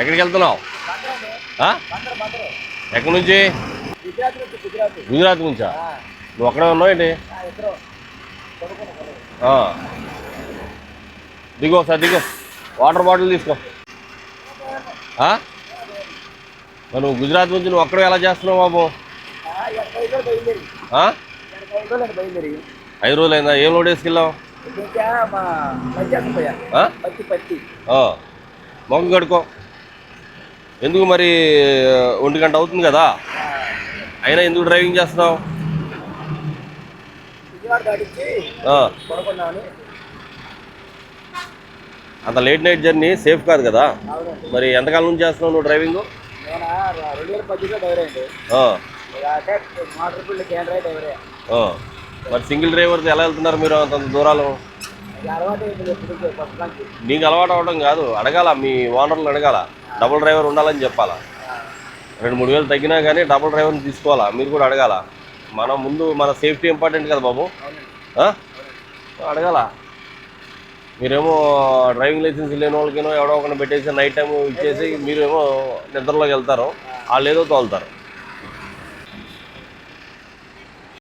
ఎక్కడికి వెళ్తున్నావు? ఎక్కడి నుంచి? గుజరాత్ నుంచి? నువ్వు అక్కడే ఉన్నావు ఏంటి. దిగో సార్ దిగో. వాటర్ బాటిల్ తీసుకో. నువ్వు గుజరాత్ నుంచి నువ్వు అక్కడే ఎలా చేస్తున్నావు బాబు? ఎనభై రోజులు ఐదు రోజులైందా ఏం లోడ్ వేసుకెళ్ళావు? ఇంకా మా మధ్యాహ్నం పోయా ఆ? పత్తి పత్తి ఆ. మొక్క కడుకో ఎందుకు మరి ఒంటి గంట అవుతుంది కదా? అయినా ఎందుకు డ్రైవింగ్ చేస్తున్నావు? అంత లేట్ నైట్ జర్నీ సేఫ్ కాదు కదా? మరి ఎంతకాలం నుంచి చేస్తున్నావు నువ్వు డ్రైవింగ్? డ్రైవర్ డ్రైవరే. మరి సింగిల్ డ్రైవర్తో ఎలా వెళ్తున్నారు మీరు అంత దూరాలు? నీకు అలవాటు అవ్వడం కాదు అడగాల మీ ఓనర్లు అడగాల. డబుల్ డ్రైవర్ ఉండాలని చెప్పాలా? రెండు మూడు వేలు తగ్గినా కానీ డబుల్ డ్రైవర్ని తీసుకోవాలా? మీరు కూడా అడగాల? మనం ముందు మన సేఫ్టీ ఇంపార్టెంట్ కదా బాబు? అడగాల? మీరేమో డ్రైవింగ్ లైసెన్స్ లేని వాళ్ళకేనో ఎవడో ఒకరిని పెట్టేసి నైట్ టైం ఇచ్చేసి మీరేమో నిద్రలోకి వెళ్తారు. వాళ్ళు ఏదో తోలుతారు.